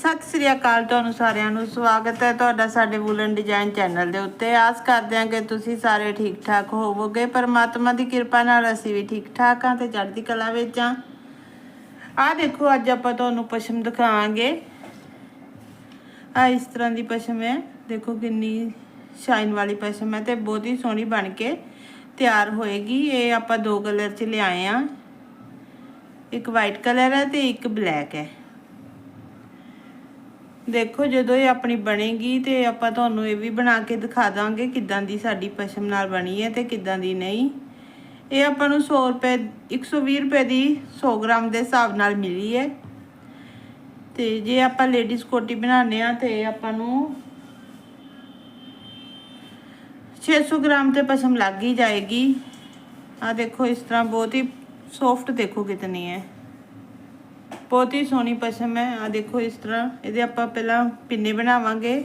ਸਤਿ ਸ੍ਰੀ ਅਕਾਲ ਤੁਹਾਨੂੰ ਸਾਰਿਆਂ ਨੂੰ, ਸਵਾਗਤ ਹੈ ਤੁਹਾਡਾ ਸਾਡੇ ਵੂਲਨ ਡਿਜ਼ਾਈਨ ਚੈਨਲ ਦੇ ਉੱਤੇ। ਆਸ ਕਰਦੇ ਹਾਂ ਕਿ ਤੁਸੀਂ ਸਾਰੇ ਠੀਕ ਠਾਕ ਹੋਵੋਗੇ, ਪਰਮਾਤਮਾ ਦੀ ਕਿਰਪਾ ਨਾਲ ਅਸੀਂ ਵੀ ਠੀਕ ਠਾਕ ਹਾਂ ਤੇ ਚੜ੍ਹਦੀ ਕਲਾ ਵਿੱਚ ਹਾਂ। ਆਹ ਦੇਖੋ, ਅੱਜ ਆਪਾਂ ਤੁਹਾਨੂੰ ਪਸ਼ਮ ਦਿਖਾਵਾਂਗੇ। ਆ ਇਸ ਤਰ੍ਹਾਂ ਦੀ ਪਸ਼ਮ ਹੈ। ਦੇਖੋ ਕਿੰਨੀ ਸ਼ਾਈਨ ਵਾਲੀ ਪਸ਼ਮ ਹੈ ਤੇ ਬਹੁਤ ਹੀ ਸੋਹਣੀ ਬਣ ਕੇ ਤਿਆਰ ਹੋਏਗੀ। ਇਹ ਆਪਾਂ ਦੋ ਕਲਰ ਚ ਲਿਆਏ ਆ ਇੱਕ ਵਾਈਟ ਕਲਰ ਹੈ ਤੇ ਇੱਕ ਬਲੈਕ ਹੈ। ਦੇਖੋ, ਜਦੋਂ ਇਹ ਆਪਣੀ ਬਣੇਗੀ ਤੇ ਆਪਾਂ ਤੁਹਾਨੂੰ ਇਹ ਵੀ ਬਣਾ ਕੇ ਦਿਖਾ ਦਾਂਗੇ ਕਿੱਦਾਂ ਦੀ ਸਾਡੀ ਪਸ਼ਮ ਨਾਲ ਬਣੀ ਹੈ ਤੇ ਕਿੱਦਾਂ ਦੀ ਨਹੀਂ। ਇਹ ਆਪਾਂ ਨੂੰ 100 ਰੁਪਏ 120 ਰੁਪਏ ਦੀ 100 ਗ੍ਰਾਮ ਦੇ ਹਿਸਾਬ ਨਾਲ ਮਿਲੀ ਹੈ। ਤੇ ਜੇ ਆਪਾਂ ਲੇਡੀਜ਼ ਕੋਟੀ ਬਣਾਉਂਦੇ ਆ ਤੇ ਆਪਾਂ ਨੂੰ 600 ਗ੍ਰਾਮ ਤੇ ਪਸ਼ਮ ਲੱਗ ਹੀ ਜਾਏਗੀ। ਆ ਦੇਖੋ, ਇਸ ਤਰ੍ਹਾਂ ਬਹੁਤ ਹੀ ਸੌਫਟ ਦੇਖੋ ਕਿਤਨੀ ਹੈ। ਬਹੁਤ ਹੀ ਸੋਹਣੀ ਪਸ਼ਮ ਹੈ। ਆ ਦੇਖੋ ਇਸ ਤਰ੍ਹਾਂ। ਇਹਦੇ ਆਪਾਂ ਪਹਿਲਾਂ ਪਿੰਨੇ ਬਣਾਵਾਂਗੇ।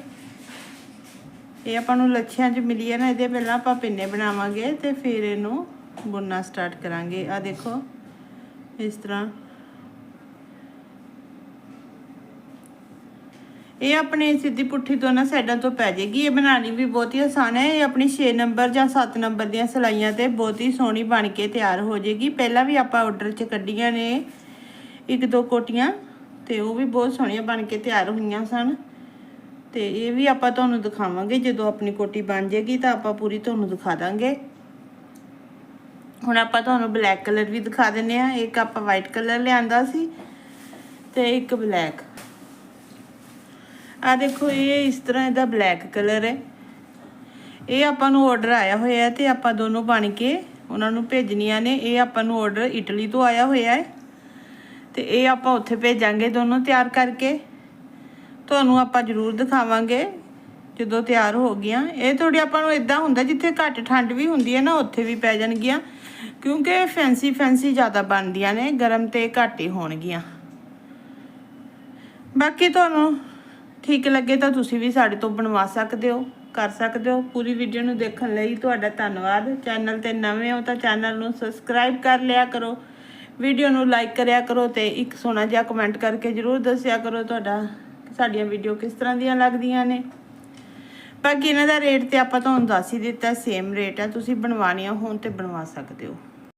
ਇਹ ਆਪਾਂ ਨੂੰ ਲੱਛਿਆਂ 'ਚ ਮਿਲੀ ਹੈ ਨਾ, ਇਹਦੇ ਪਹਿਲਾਂ ਆਪਾਂ ਪਿੰਨੇ ਬਣਾਵਾਂਗੇ ਤੇ ਫਿਰ ਇਹਨੂੰ ਬੁਣਨਾ ਸਟਾਰਟ ਕਰਾਂਗੇ। ਆ ਦੇਖੋ, ਇਸ ਤਰ੍ਹਾਂ। ਇਹ ਆਪਣੇ ਸਿੱਧੀ ਪੁੱਠੀ ਦੋਨਾਂ ਸਾਈਡਾਂ ਤੋਂ ਪੈ ਜਾਏਗੀ। ਇਹ ਬਣਾਉਣੀ ਵੀ ਬਹੁਤ ਹੀ ਆਸਾਨ ਹੈ। ਇਹ ਆਪਣੀ 6 ਨੰਬਰ ਜਾਂ 7 ਨੰਬਰ ਦੀਆਂ ਸਲਾਈਆਂ ਤੇ ਬਹੁਤ ਹੀ ਸੋਹਣੀ ਬਣ ਕੇ ਤਿਆਰ ਹੋ ਜਾਏਗੀ। ਪਹਿਲਾਂ ਵੀ ਆਪਾਂ ਆਰਡਰ 'ਚ ਕੱਢੀਆਂ ਨੇ। ਇੱਕ ਦੋ ਕੋਟੀਆਂ ਤੇ ਉਹ ਵੀ ਬਹੁਤ ਸੋਹਣੀਆਂ ਬਣ ਕੇ ਤਿਆਰ ਹੋਈਆਂ ਸਨ। ਤੇ ਇਹ ਵੀ ਆਪਾਂ ਤੁਹਾਨੂੰ ਦਿਖਾਵਾਂਗੇ, ਜਦੋਂ ਆਪਣੀ ਕੋਟੀ ਬਣ ਜਾਏਗੀ ਤਾਂ ਆਪਾਂ ਪੂਰੀ ਤੁਹਾਨੂੰ ਦਿਖਾ ਦਾਂਗੇ। ਹੁਣ ਆਪਾਂ ਤੁਹਾਨੂੰ ਬਲੈਕ ਕਲਰ ਵੀ ਦਿਖਾ ਦਿੰਨੇ ਆ ਇੱਕ ਆਪਾਂ ਵਾਈਟ ਕਲਰ ਲਿਆਂਦਾ ਸੀ ਤੇ ਇੱਕ ਬਲੈਕ। ਆ ਦੇਖੋ, ਇਹ ਇਸ ਤਰ੍ਹਾਂ ਇਹਦਾ ਬਲੈਕ ਕਲਰ ਹੈ। ਇਹ ਆਪਾਂ ਨੂੰ ਆਰਡਰ ਆਇਆ ਹੋਇਆ ਹੈ ਤੇ ਆਪਾਂ ਦੋਨੋਂ ਬਣ ਕੇ ਉਹਨਾਂ ਨੂੰ ਭੇਜਣੀਆਂ ਨੇ। ਇਹ ਆਪਾਂ ਨੂੰ ਆਰਡਰ ਇਟਲੀ ਤੋਂ ਆਇਆ ਹੋਇਆ ਹੈ। ਤੇ ਇਹ ਆਪਾਂ ਉੱਥੇ ਭੇਜਾਂਗੇ ਦੋਨੋਂ ਤਿਆਰ ਕਰਕੇ। ਤੁਹਾਨੂੰ ਆਪਾਂ ਜ਼ਰੂਰ ਦਿਖਾਵਾਂਗੇ ਜਦੋਂ ਤਿਆਰ ਹੋ ਗਈਆਂ। ਇਹ ਥੋੜੀ ਆਪਾਂ ਨੂੰ ਇਦਾਂ ਹੁੰਦਾ ਜਿੱਥੇ ਘੱਟ ਠੰਡ ਵੀ ਹੁੰਦੀ ਹੈ ਨਾ, ਉੱਥੇ ਵੀ ਪੈ ਜਾਣਗੀਆਂ। ਕਿਉਂਕਿ ਫੈਂਸੀ ਫੈਂਸੀ ਜ਼ਿਆਦਾ ਬਣਦੀਆਂ ਨੇ, ਗਰਮ ਤੇ ਘੱਟ ਹੀ ਹੋਣਗੀਆਂ। ਬਾਕੀ ਤੁਹਾਨੂੰ ਠੀਕ ਲੱਗੇ ਤਾਂ ਤੁਸੀਂ ਵੀ ਸਾਡੇ ਤੋਂ ਬਣਵਾ ਸਕਦੇ ਹੋ, ਕਰ ਸਕਦੇ ਹੋ। ਪੂਰੀ ਵੀਡੀਓ ਨੂੰ ਦੇਖਣ ਲਈ ਤੁਹਾਡਾ ਧੰਨਵਾਦ। ਚੈਨਲ ਤੇ ਨਵੇਂ ਹੋ ਤਾਂ ਚੈਨਲ ਨੂੰ ਸਬਸਕ੍ਰਾਈਬ ਕਰ ਲਿਆ ਕਰੋ। ਵੀਡੀਓ ਨੂੰ ਲਾਈਕ ਕਰਿਆ ਕਰੋ ਤੇ ਇੱਕ ਸੋਹਣਾ ਜਿਹਾ ਕਮੈਂਟ ਕਰਕੇ ਜਰੂਰ ਦੱਸਿਆ ਕਰੋ ਤੁਹਾਡਾ, ਸਾਡੀਆਂ ਵੀਡੀਓ ਕਿਸ ਤਰ੍ਹਾਂ ਦੀਆਂ ਲੱਗਦੀਆਂ ਨੇ। ਬਾਕੀ ਇਹਨਾਂ ਦਾ ਰੇਟ ਤੇ ਆਪਾਂ ਤੁਹਾਨੂੰ ਦੱਸ ਹੀ ਦਿੱਤਾ ਸੇਮ ਰੇਟ ਹੈ ਤੁਸੀਂ ਬਣਵਾਉਣੀਆਂ ਹੋਣ ਤੇ ਬਣਵਾ ਸਕਦੇ ਹੋ।